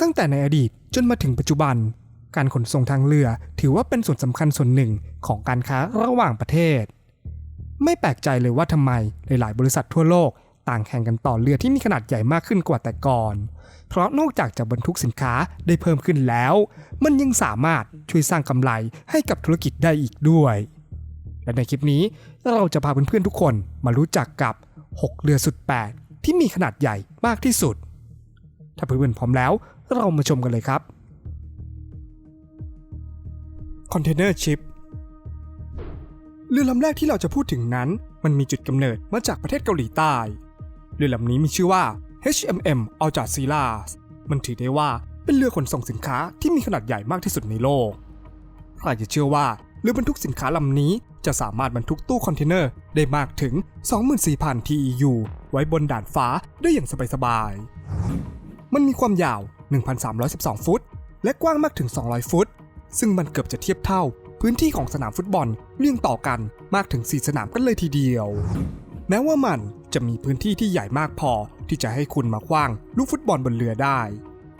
ตั้งแต่ในอดีตจนมาถึงปัจจุบัน การขนส่งทางเรือ ถือว่าเป็นส่วนสำคัญส่วนหนึ่งของการค้าระหว่างประเทศ ไม่แปลกใจเลยว่าทำไมหลาย ๆ บริษัททั่วโลกต่างแข่งกันต่อเรือที่มีขนาดใหญ่มากขึ้นกว่าแต่ก่อน เพราะนอกจากจะบรรทุกสินค้าได้เพิ่มขึ้นแล้ว มันยังสามารถช่วยสร้างกำไรให้กับธุรกิจได้อีกด้วย และในคลิปนี้เราจะพาเพื่อนๆทุกคนมารู้จักกับ 6 เรือสุดแปลกที่มีขนาดใหญ่มากที่สุด ถ้าเพื่อนๆพร้อมแล้ว เรามาชมกันเลยครับคอนเทนเนอร์ชิพเรือลำแรกที่เราจะพูดถึงนั้น มันมีจุดกำเนิดมาจากประเทศเกาหลีใต้ เรือลำนี้มีชื่อว่า HMM Al j a z e e r a มันถือได้ว่าเป็นเรือขนส่งสินค้าที่มีขนาดใหญ่มากที่สุดในโลก ใครจะเชื่อว่าเรือบรรทุกสินค้าลำนี้จะสามารถบรรทุกตู้คอนเทนเนอร์ได้มากถึง 24,000 TEU ไว้บนด่านฟ้าได้อย่างสบายๆ มันมีความยาว 1,312 ฟุต และกว้างมากถึง 200 ฟุต ซึ่งมันเกือบจะเทียบเท่า พื้นที่ของสนามฟุตบอลเรียงต่อกันมากถึง 4 สนามกันเลยทีเดียว แม้ว่ามันจะมีพื้นที่ที่ใหญ่มากพอที่จะให้คุณมาคว้างลูกฟุตบอลบนเรือได้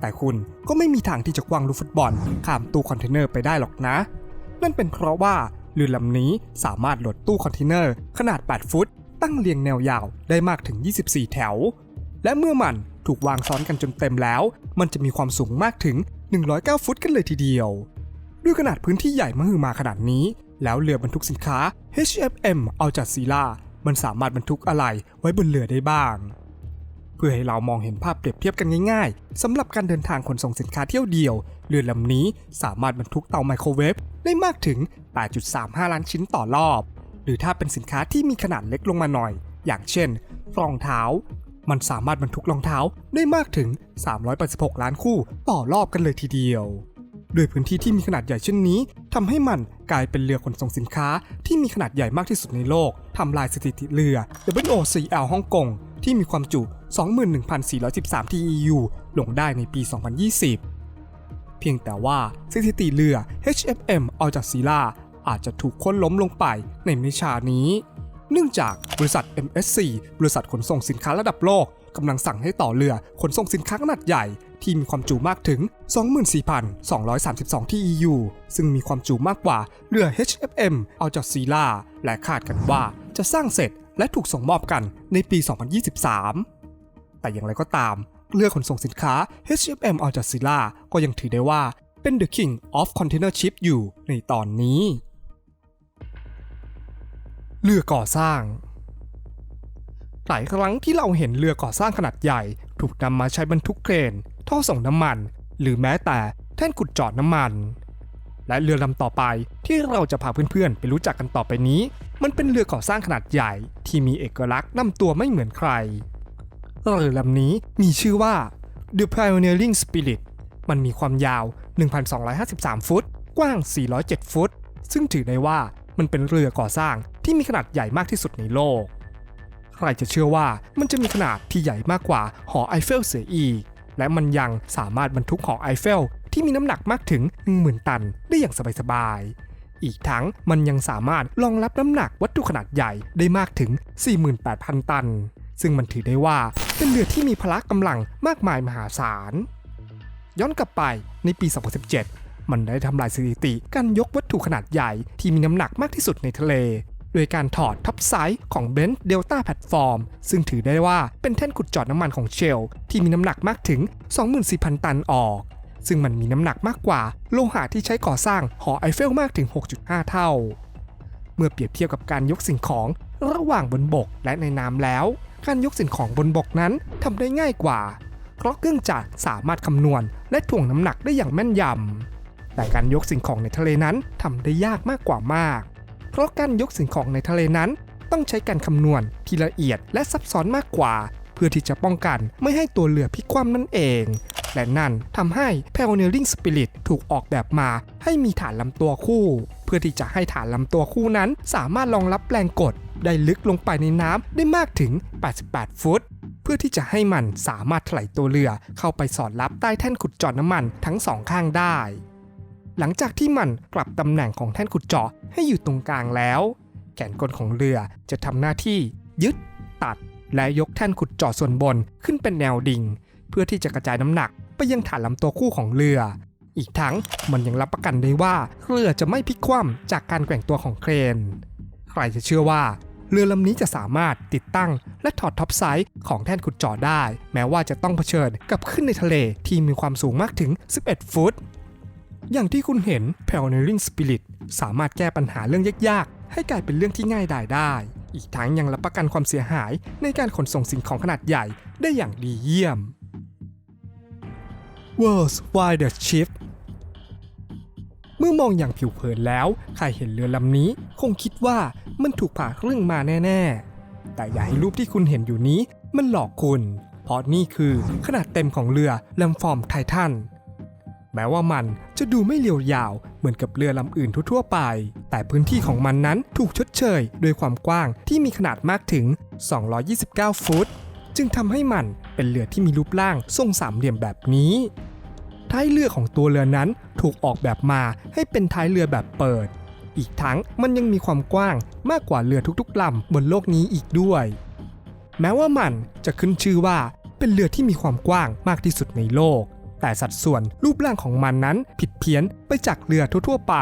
แต่คุณก็ไม่มีทางที่จะคว้างลูกฟุตบอลข้ามตู้คอนเทนเนอร์ไปได้หรอกนะ นั่นเป็นเพราะว่าเรือลำนี้สามารถโหลดตู้คอนเทนเนอร์ขนาด 8 ฟุต ตั้งเรียงแนวยาวได้มากถึง 24 แถว และเมื่อมัน ถูกวางซ้อนกันจนเต็มแล้ว มันจะมีความสูงมากถึง 109 ฟุตกันเลยทีเดียว ด้วยขนาดพื้นที่ใหญ่มหึมาขนาดนี้ แล้วเรือบรรทุกสินค้า HFM เอาจัดซีล่ามันสามารถบรรทุกอะไรไว้บนเรือได้บ้าง เพื่อให้เรามองเห็นภาพเปรียบเทียบกันง่ายๆสำหรับการเดินทางขนส่งสินค้าเที่ยวเดียว เรือลำนี้สามารถบรรทุกเตาไมโครเวฟได้มากถึง 8.35 ล้านชิ้นต่อรอบ หรือถ้าเป็นสินค้าที่มีขนาดเล็กลงมาหน่อย อย่างเช่นรองเท้า มันสามารถบรรทุกรองเท้าได้มากถึง 386 ล้านคู่ต่อรอบกันเลยทีเดียวด้วยพื้นที่ที่มีขนาดใหญ่เช่นนี้ทำให้มันกลายเป็นเรือขนส่งสินค้าที่มีขนาดใหญ่มากที่สุดในโลกทำลายสถิติเรือ WOCL ฮ่องกงที่มีความจุ 21,413 TEU ลงได้ในปี 2020 เพียงแต่ว่าสถิติเรือ HFM Al Jazeera อาจจะถูกค้นล้มลงไปในไม่ช้านี้ เนื่องจากบริษัท MSC บริษัทขนส่งสินค้าระดับโลกกำลังสั่งให้ต่อเรือขนส่งสินค้าขนาดใหญ่ ที่มีความจุมากถึง 24,232 TEU ซึ่งมีความจุมากกว่าเรือ HFM Al Jazeera และคาดกันว่าจะสร้างเสร็จและถูกส่งมอบกันในปี 2023 แต่อย่างไรก็ตาม เรือขนส่งสินค้า HFM Al Jazeera ก็ยังถือได้ว่าเป็น The King of Container Ship อยู่ในตอนนี้ เรือก่อสร้าง หลายครั้งที่เราเห็นเรือก่อสร้างขนาดใหญ่ ถูกนำมาใช้บรรทุกเครน ท่อส่งน้ำมัน หรือแม้แต่แท่นขุดเจาะน้ำมัน และเรือลำต่อไปที่เราจะพาเพื่อนๆ ไปรู้จักกันต่อไปนี้ มันเป็นเรือก่อสร้างขนาดใหญ่ ที่มีเอกลักษณ์นำตัวไม่เหมือนใคร เรือลำนี้มีชื่อว่า The Pioneering Spirit มันมีความยาว 1,253 ฟุต กว้าง 407 ฟุต ซึ่งถือได้ว่ามันเป็นเรือก่อสร้าง ที่มีขนาดใหญ่มากที่สุดในโลก ใครจะเชื่อว่ามันจะมีขนาดที่ใหญ่มากกว่าหอไอเฟลเสียอีก และมันยังสามารถบรรทุกหอไอเฟลที่มีน้ำหนักมากถึง 10,000 ตันได้อย่างสบายๆ อีกทั้งมันยังสามารถรองรับน้ำหนักวัตถุขนาดใหญ่ได้มากถึง 48,000 ตัน ซึ่งมันถือได้ว่าเป็นเรือที่มีพละกำลังมากมายมหาศาล ย้อนกลับไปในปี 2017 มันได้ทำลายสถิติการยกวัตถุขนาดใหญ่ที่มีน้ำหนักมากที่สุดในทะเล โดยการถอดท็อปไซส์ของเบนซ์เดลต้าแพลตฟอร์มซึ่งถือได้ว่าเป็นแท่นขุดเจอดน้ำมันของเชล ที่มีน้ำหนักมากถึง 24,000 ตันออก ซึ่งมันมีน้ำหนักมากกว่าโลหะที่ใช้ก่อสร้างหอไอเฟลมากถึง 6.5 เท่า เมื่อเปรียบเทียบกับการยกสิ่งของระหว่างบนบกและในน้ำแล้ว การยกสิ่งของบนบกนั้นทำได้ง่ายกว่า เพราะเครื่องจักรสามารถคำนวณ และถ่วงน้ำหนักได้อย่างแม่นยำแต่การยกสิ่งของในทะเลนั้นทำได้ยากมากกว่ามาก เพราะการยกสิ่งของในทะเลนั้น ต้องใช้การคำนวณที่ละเอียดและซับซ้อนมากกว่า เพื่อที่จะป้องกันไม่ให้ตัวเรือพลิกคว่ำนั่นเอง และนั่นทำให้ Pioneering Spirit ถูกออกแบบมา ให้มีฐานลำตัวคู่ เพื่อที่จะให้ฐานลำตัวคู่นั้น สามารถรองรับแรงกดได้ลึกลงไปในน้ำได้มากถึง 88 ฟุต เพื่อที่จะให้มันสามารถถลายตัวเรือเข้าไปสอดรับใต้แท่นขุดเจาะน้ำมันทั้งสองข้างได้ หลังจากที่มันปรับตำแหน่งของแท่นขุดเจาะให้อยู่ตรงกลางแล้วแกนกลของเรือจะทำหน้าที่ยึด ตัด และยกแท่นขุดเจาะส่วนบนขึ้นเป็นแนวดิ่ง เพื่อที่จะกระจายน้ำหนักไปยังฐานลำตัวคู่ของเรือ อีกทั้งมันยังรับประกันได้ว่าเรือจะไม่พลิกคว่ำจากการแกว่งตัวของเครน ใครจะเชื่อว่าเรือลำนี้จะสามารถติดตั้งและถอดท็อปไซด์ของแท่นขุดเจาะได้ แม้ว่าจะต้องเผชิญกับขึ้นในทะเลที่มีความสูงมากถึง 11 ฟุต อย่างที่คุณเห็น Pioneering Spirit สามารถแก้ปัญหาเรื่องยากๆ ให้กลายเป็นเรื่องที่ง่ายดายได้ อีกทั้งยังรับประกันความเสียหายในการขนส่งสิ่งของขนาดใหญ่ได้อย่างดีเยี่ยม World's widest Ship เมื่อมองอย่างผิวเผินแล้ว ใครเห็นเรือลำนี้คงคิดว่ามันถูกผ่าครึ่งมาแน่ ๆ แต่อย่าให้รูปที่คุณเห็นอยู่นี้มันหลอกคุณ เพราะนี่คือขนาดเต็มของเรือลมฟอร์มไททัน แม้ว่ามันจะดูไม่เรียวยาวเหมือนกับเรือลำอื่นทั่วๆไป แต่พื้นที่ของมันนั้นถูกชดเชยโดยความกว้างที่มีขนาดมากถึง 229 ฟุต จึงทำให้มันเป็นเรือที่มีรูปร่างทรงสามเหลี่ยมแบบนี้ ท้ายเรือของตัวเรือนั้นถูกออกแบบมาให้เป็นท้ายเรือแบบเปิด อีกทั้งมันยังมีความกว้างมากกว่าเรือทุกๆลำบนโลกนี้อีกด้วย แม้ว่ามันจะขึ้นชื่อว่าเป็นเรือที่มีความกว้างมากที่สุดในโลก แต่สัดส่วนรูปร่างของมันนั้นผิดเพี้ยนไปจากเรือทั่วๆไป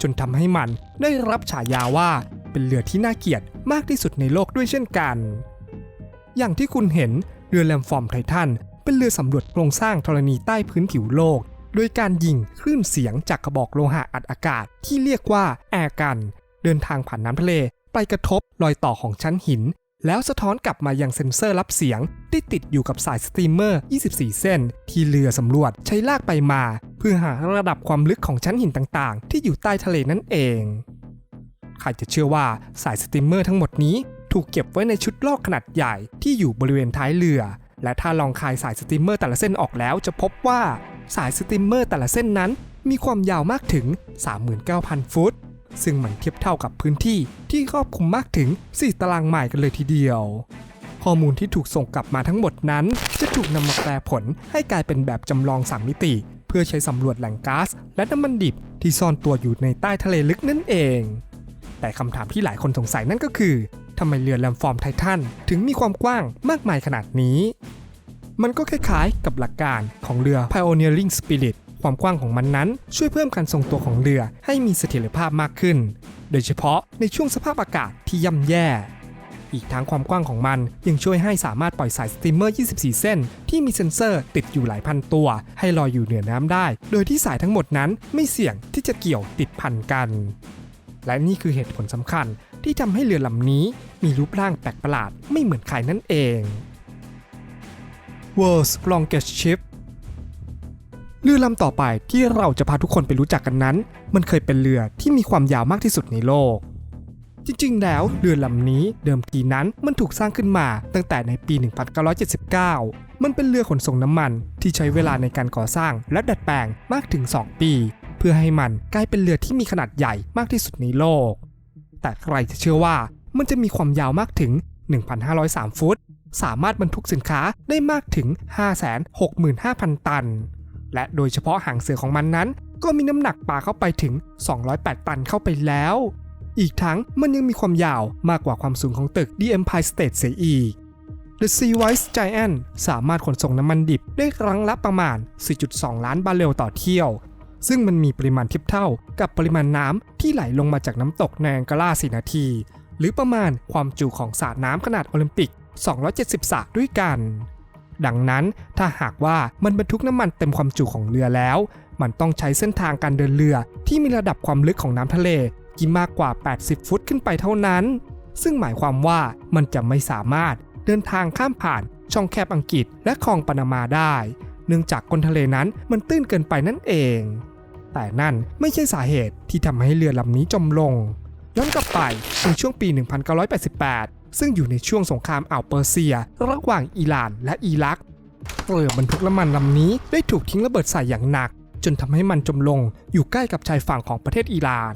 จนทำให้มันได้รับฉายาว่าเป็นเรือที่น่าเกลียดมากที่สุดในโลกด้วยเช่นกัน อย่างที่คุณเห็นเรือแลมฟอร์มไททันเป็นเรือสำรวจโครงสร้างธรณีใต้พื้นผิวโลก โดยการยิงคลื่นเสียงจากกระบอกโลหะอัดอากาศที่เรียกว่าแอร์กัน เดินทางผ่านน้ำทะเลไปกระทบรอยต่อของชั้นหิน แล้วสะท้อนกลับมายังเซ็นเซอร์รับเสียงที่ติดอยู่กับสายสตรีมเมอร์ 24 เส้น ที่เรือสำรวจใช้ลากไปมา เพื่อหาระดับความลึกของชั้นหินต่างๆ ที่อยู่ใต้ทะเลนั่นเอง ใครจะเชื่อว่าสายสตรีมเมอร์ทั้งหมดนี้ถูกเก็บไว้ในชุดลอกขนาดใหญ่ที่อยู่บริเวณท้ายเรือ และถ้าลองคายสายสตรีมเมอร์แต่ละเส้นออกแล้วจะพบว่าสายสตรีมเมอร์แต่ละเส้นนั้น มีความยาวมากถึง 39,000 ฟุต ซึ่งมันเทียบเท่ากับพื้นที่ที่ครอบคลุมมากถึง 4 ตารางไมล์กันเลยทีเดียว ข้อมูลที่ถูกส่งกลับมาทั้งหมดนั้น จะถูกนำมาแปลผลให้กลายเป็นแบบจำลองสามมิติ เพื่อใช้สำรวจแหล่งก๊าซและน้ำมันดิบที่ซ่อนตัวอยู่ในใต้ทะเลลึกนั่นเอง แต่คำถามที่หลายคนสงสัยนั่นก็คือทำไมเรือแลมฟอร์มไททันถึงมีความกว้างมากมายขนาดนี้ มันก็คล้ายๆกับหลักการของเรือ Pioneering Spirit ความกว้างของมันนั้น ช่วยเพิ่มการทรงตัวของเรือให้มีเสถียรภาพมากขึ้น โดยเฉพาะในช่วงสภาพอากาศที่ย่ำแย่ อีกทั้งความกว้างของมันยังช่วยให้สามารถปล่อยสายสตรีมเมอร์ 24 เส้น ที่มีเซ็นเซอร์ติดอยู่หลายพันตัว ให้ลอยอยู่เหนือน้ำได้ โดยที่สายทั้งหมดนั้นไม่เสี่ยงที่จะเกี่ยวติดพันกัน และนี่คือเหตุผลสำคัญที่ทำให้เรือลำนี้มีรูปร่างแปลกประหลาดไม่เหมือนใครนั่นเอง World's Longest Ship เรือลำต่อไปที่เราจะพาทุกคนไปรู้จักกันนั้น มันเคยเป็นเรือที่มีความยาวมากที่สุดในโลก จริงๆ แล้วเรือลำนี้เดิมทีนั้นมันถูกสร้างขึ้นมาตั้งแต่ในปี 1979 มันเป็นเรือขนส่งน้ำมันที่ใช้เวลาในการก่อสร้างและดัดแปลงมากถึง 2 ปี เพื่อให้มันกลายเป็นเรือที่มีขนาดใหญ่มากที่สุดในโลก แต่ใครจะเชื่อว่ามันจะมีความยาวมากถึง 1,503 ฟุต สามารถบรรทุกสินค้าได้มากถึง 565,000 ตัน และโดยเฉพาะหางเสือของมันนั้น ก็มีน้ำหนักปลาเข้าไปถึง 208 ตันเข้าไปแล้ว อีกทั้งมันยังมีความยาวมากกว่าความสูงของตึก The Empire State เสียอีก The Sea Wise Giant สามารถขนส่งน้ำมันดิบได้ครั้งละประมาณ 4.2 ล้านบาร์เรลต่อเที่ยว ซึ่งมันมีปริมาณเทียบเท่ากับปริมาณน้ำที่ไหลลงมาจากน้ำตกแนงกาล่า4นาที หรือประมาณความจุของสระน้ำขนาดโอลิมปิก 270 สระด้วยกัน ดังนั้นถ้าหากว่ามันบรรทุกน้ำมันเต็มความจุของเรือแล้ว มันต้องใช้เส้นทางการเดินเรือที่มีระดับความลึกของน้ำทะเลที่มากกว่า 80 ฟุตขึ้นไปเท่านั้น ซึ่งหมายความว่ามันจะไม่สามารถเดินทางข้ามผ่านช่องแคบอังกฤษและคลองปานามาได้ เนื่องจากก้นทะเลนั้นมันตื้นเกินไปนั่นเอง แต่นั่นไม่ใช่สาเหตุที่ทำให้เรือลำนี้จมลง ย้อนกลับไปในช่วงปี 1988 ซึ่งอยู่ในช่วงสงครามอ่าวเปอร์เซีย ระหว่างอิหร่านและอิรักเรือบรรทุกน้ำมันลำนี้ได้ถูกทิ้งระเบิดใส่อย่างหนัก จนทำให้มันจมลงอยู่ใกล้กับชายฝั่งของประเทศอิหร่าน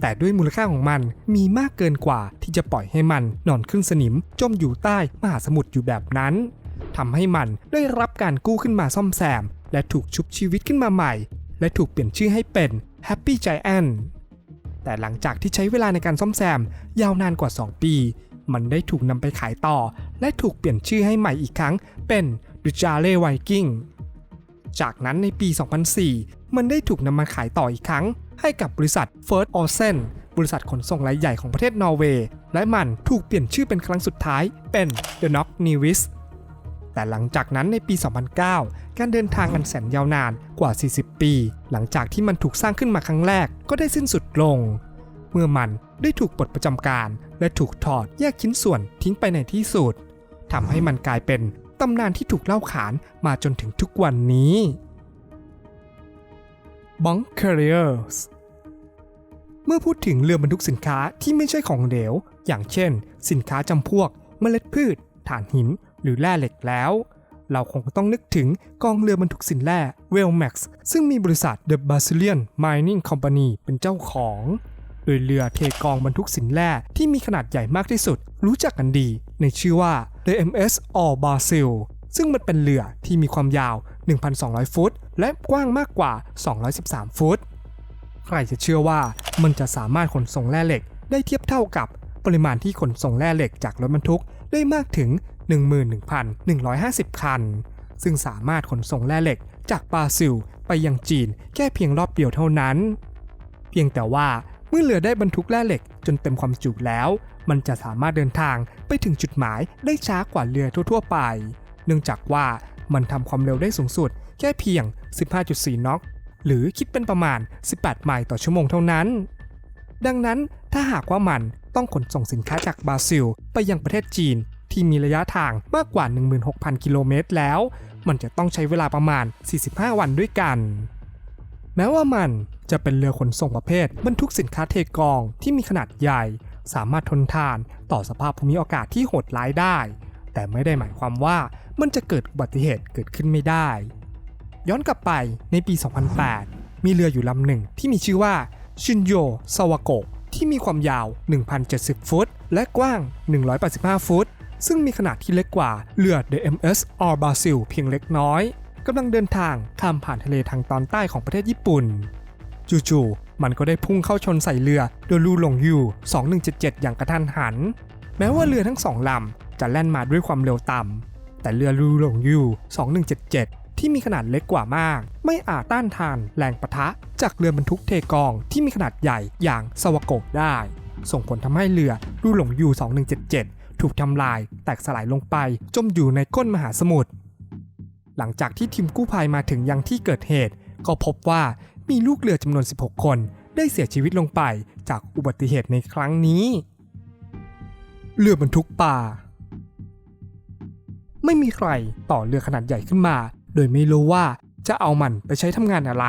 แต่ด้วยมูลค่าของมันมีมากเกินกว่าที่จะปล่อยให้มันนอนครึ่งสนิมจมอยู่ใต้มหาสมุทรอยู่แบบนั้นทำให้มันได้รับการกู้ขึ้นมาซ่อมแซม และถูกชุบชีวิตขึ้นมาใหม่ และถูกเปลี่ยนชื่อให้เป็น Happy Giant แต่หลังจากที่ใช้เวลาในการซ่อมแซม ยาวนานกว่า 2 ปี มันได้ถูกนำไปขายต่อ และถูกเปลี่ยนชื่อให้ใหม่อีกครั้ง เป็น The j a r l e Viking จากนั้นในปี 2004 มันได้ถูกนำมาขายต่ออีกครั้ง ให้กับบริษัท First Ocean บริษัทขนส่งรายใหญ่ของประเทศนอร์เวย์ และมันถูกเปลี่ยนชื่อเป็นครั้งสุดท้ายเป็น The n o c k n e w i s แต่หลังจากนั้นในปี 2009 การเดินทางอันแสนยาวนานกว่า 40 ปี หลังจากที่มันถูกสร้างขึ้นมาครั้งแรกก็ได้สิ้นสุดลง เมื่อมันได้ถูกปลดประจำการ และถูกถอดแยกชิ้นส่วนทิ้งไปในที่สุดทำให้มันกลายเป็นตำนานที่ถูกเล่าขานมาจนถึงทุกวันนี้ b u n k Carriers เมื่อพูดถึงเรือบรรทุกสินค้าที่ไม่ใช่ของเหลว อย่างเช่น สินค้าจำพวกเมล็ดพืช ถ่านหิน หรือแร่เหล็กแล้ว เราคงต้องนึกถึงกองเรือบรรทุกสินแร่ w e l l m a x ซึ่งมีบริษัท The Brazilian Mining Company เป็นเจ้าของ โดยเรือเทกองบรรทุกสินแร่ที่มีขนาดใหญ่มากที่สุด รู้จักกันดี ในชื่อว่า The MS All Brazil ซึ่งมันเป็นเรือที่มีความยาว 1,200 ฟุต และกว้างมากกว่า 213 ฟุต ใครจะเชื่อว่ามันจะสามารถขนส่งแร่เหล็ก ได้เทียบเท่ากับปริมาณที่ขนส่งแร่เหล็กจากรถบรรทุกได้มากถึง 11,150 คัน ซึ่งสามารถขนส่งแร่เหล็กจากบราซิล ไปยังจีนแค่เพียงรอบเดียวเท่านั้น เพียงแต่ว่า เมื่อเรือได้บรรทุกแร่เหล็กจนเต็มความจุแล้ว มันจะสามารถเดินทางไปถึงจุดหมายได้ช้ากว่าเรือทั่ว ๆ ไป เนื่องจากว่ามันทำความเร็วได้สูงสุด แค่เพียง 15.4 น็อก หรือคิดเป็นประมาณ 18 ไมล์ต่อชั่วโมงเท่านั้น ดังนั้นถ้าหากว่ามันต้องขนส่งสินค้าจากบราซิล ไปยังประเทศจีนที่มีระยะทางมากกว่า 16,000 กิโลเมตรแล้ว มันจะต้องใช้เวลาประมาณ 45 วันด้วยกัน แม้ว่ามัน จะเป็นเรือขนส่งประเภท บรรทุกสินค้าเทกองที่มีขนาดใหญ่ สามารถทนทานต่อสภาพภูมิอากาศที่โหดร้ายได้ แต่ไม่ได้หมายความว่ามันจะเกิดอุบัติเหตุเกิดขึ้นไม่ได้ ย้อนกลับไปในปี 2008 มีเรืออยู่ลำหนึ่งที่มีชื่อว่าชินโยซาวาโกะที่มีความยาว 1,070 ฟุต และกว้าง 185 ฟุต ซึ่งมีขนาดที่เล็กกว่าเรือ The MS Or Brazil เพียงเล็กน้อยกำลังเดินทางข้ามผ่านทะเลทางตอนใต้ของประเทศญี่ปุ่น จู่ๆมันก็ได้พุ่งเข้าชนใส่เรือโดยลูหลงยู2177 อย่างกระทันหัน แม้ว่าเรือทั้งสองลำจะแล่นมาด้วยความเร็วต่ำแต่เรือลูหลงยู2177 ที่มีขนาดเล็กกว่ามาก ไม่อาจต้านทานแรงปะทะ จากเรือบรรทุกเทกองที่มีขนาดใหญ่อย่างสวโกได้ ส่งผลทำให้เรือลูหลงยู2177 ถูกทำลายแตกสลายลงไปจมอยู่ในก้นมหาสมุทรหลังจากที่ทีมกู้ภัยมาถึงยังที่เกิดเหตุ ก็พบว่า มีลูกเรือจำนวน 16 คน ได้เสียชีวิตลงไปจากอุบัติเหตุในครั้งนี้ เรือบรรทุกปลาไม่มีใครต่อเรือขนาดใหญ่ขึ้นมา โดยไม่รู้ว่าจะเอามันไปใช้ทำงานอะไร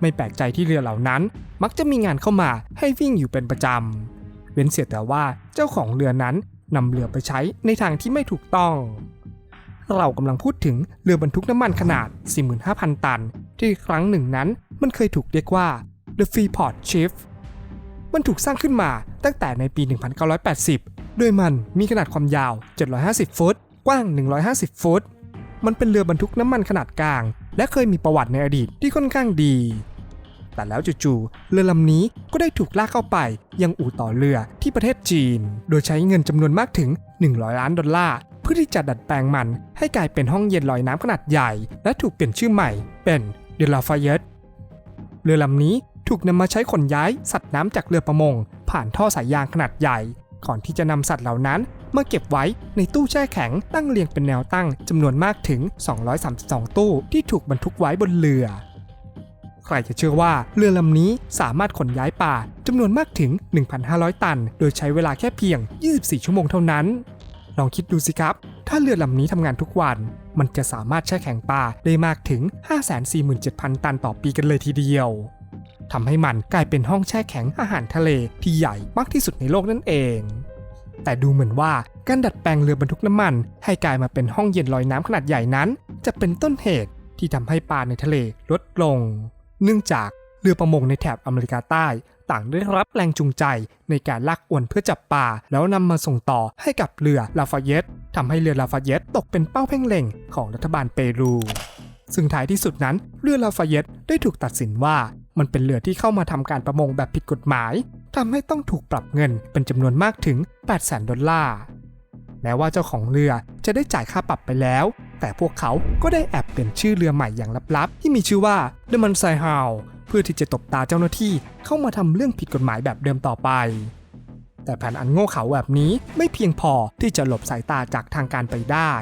ไม่แปลกใจที่เรือเหล่านั้น มักจะมีงานเข้ามาให้วิ่งอยู่เป็นประจำ เว้นเสียแต่ว่าเจ้าของเรือนั้นนำเรือไปใช้ในทางที่ไม่ถูกต้อง เรากำลังพูดถึงเรือบรรทุกน้ำมันขนาด 45,000 ตัน ที่ครั้งหนึ่งนั้น มันเคยถูกเรียกว่า The Freeport Chief มันถูกสร้างขึ้นมาตั้งแต่ในปี 1980 โดยมันมีขนาดความยาว 750 ฟุต กว้าง 150 ฟุต มันเป็นเรือบรรทุกน้ำมันขนาดกลาง และเคยมีประวัติในอดีตที่ค่อนข้างดี แต่แล้วจู่ๆ เรือลำนี้ก็ได้ถูกลากเข้าไปยังอู่ต่อเรือที่ประเทศจีน โดยใช้เงินจำนวนมากถึง 100 ล้านดอลลาร์เพื่อที่จะดัดแปลงมันให้กลายเป็นห้องเย็นลอยน้ำขนาดใหญ่ และถูกเปลี่ยนชื่อใหม่เป็นเดลาฟายเต เรือลำนี้ถูกนำมาใช้ขนย้ายสัตว์น้ำจากเรือประมง ผ่านท่อสายยางขนาดใหญ่ ก่อนที่จะนำสัตว์เหล่านั้นมาเก็บไว้ในตู้แช่แข็งตั้งเรียงเป็นแนวตั้งจำนวนมากถึง 232 ตู้ที่ถูกบรรทุกไว้บนเรือ ใครจะเชื่อว่าเรือลำนี้สามารถขนย้ายป่าจำนวนมากถึง 1,500 ตัน โดยใช้เวลาแค่เพียง 24 ชั่วโมงเท่านั้น ลองคิดดูสิครับ ถ้าเรือลำนี้ทำงานทุกวัน มันจะสามารถแช่แข็งปลาได้มากถึง 547,000 ตันต่อปีกันเลยทีเดียวทำให้มันกลายเป็นห้องแช่แข็งอาหารทะเลที่ใหญ่มากที่สุดในโลกนั่นเอง แต่ดูเหมือนว่าการดัดแปลงเรือบรรทุกน้ำมัน ให้กลายมาเป็นห้องเย็นลอยน้ำขนาดใหญ่นั้น จะเป็นต้นเหตุที่ทำให้ปลาในทะเลลดลง เนื่องจากเรือประมงในแถบอเมริกาใต้ ต่างได้รับแรงจูงใจในการลากอวนเพื่อจับปลาแล้วนำมาส่งต่อให้กับเรือลาฟาเยตทำให้เรือลาฟาเยตตกเป็นเป้าเพ่งเล็งของรัฐบาลเปรู ซึ่งท้ายที่สุดนั้นเรือลาฟาเยตได้ถูกตัดสินว่ามันเป็นเรือที่เข้ามาทำการประมงแบบผิดกฎหมายทำให้ต้องถูกปรับเงินเป็นจำนวนมากถึง 8 0 0 0 0ดอลลาร์ แม้ว่าเจ้าของเรือจะได้จ่ายค่าปรับไปแล้ว แต่พวกเขาก็ได้แอบเปลี่ยนชื่อเรือใหม่อย่างลับๆ ที่มีชื่อว่า The m a n s a i h a o เพื่อที่จะตบตาเจ้าหน้าที่เข้ามาทำเรื่องผิดกฎหมายแบบเดิมต่อไป แต่แผนอันโง่เขลาแบบนี้ไม่เพียงพอที่จะหลบสายตาจากทางการไปได้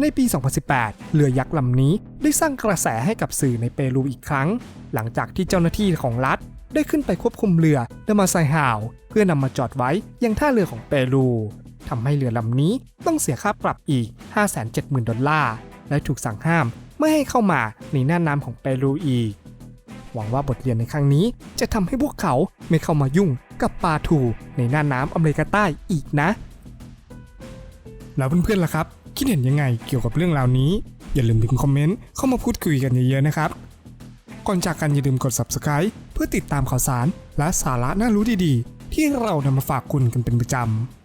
ในปี 2018 เรือยักษ์ลำนี้ได้สร้างกระแสให้กับสื่อในเปรูอีกครั้ง หลังจากที่เจ้าหน้าที่ของรัฐ ได้ขึ้นไปควบคุมเรือเดมาไซฮาวเพื่อนำมาจอดไว้ยังท่าเรือของเปรูทำให้เรือลำนี้ต้องเสียค่าปรับอีก 570,000 ดอลลาร์ และถูกสั่งห้ามไม่ให้เข้ามาในน่านน้ำของเปรูอีก หวังว่าบทเรียนในครั้งนี้ จะทำให้พวกเขาไม่เข้ามายุ่งกับปลาทูในน่านน้ำอเมริกาใต้อีกนะ แล้วเพื่อนๆล่ะครับ คิดเห็นยังไงเกี่ยวกับเรื่องราวนี้ อย่าลืมพิมพ์คอมเมนต์เข้ามาพูดคุยกันเยอะๆนะครับ ก่อนจากกันอย่าลืมกด subscribe เพื่อติดตามข่าวสารและสาระน่ารู้ดีๆ ที่เรานำมาฝากคุณกันเป็นประจำ